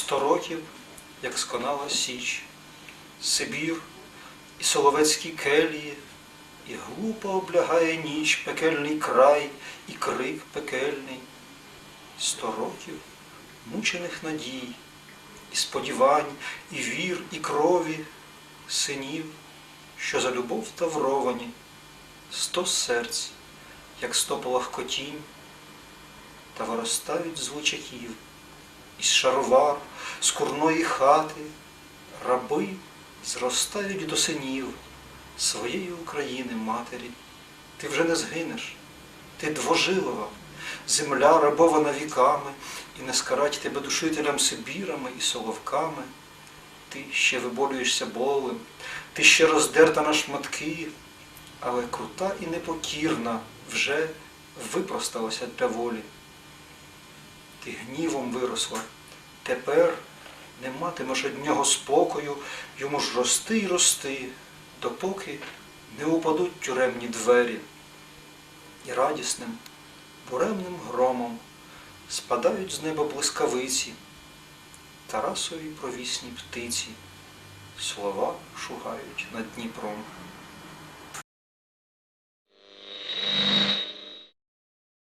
Сто років, як сконала Січ, Сибір і соловецькі келії, і глупо облягає ніч пекельний край і крик пекельний. Сто років мучених надій, і сподівань, і вір, і крові, синів, що за любов тавровані, сто серць, як сто полахкотінь, та виростають з лучаків, із шаровар, з курної хати, раби зростають до синів своєї України матері. Ти вже не згинеш, ти двожилова, земля рабована віками, і не скарать тебе душителям Сибірами і соловками. Ти ще виболюєшся болем, ти ще роздерта на шматки, але крута і непокірна вже випросталася для волі. Ти гнівом виросла, тепер не матимеш од нього спокою, йому ж рости й рости, допоки не упадуть тюремні двері. І радісним, буремним громом спадають з неба блискавиці, Тарасові провісні птиці, слова шугають над Дніпром.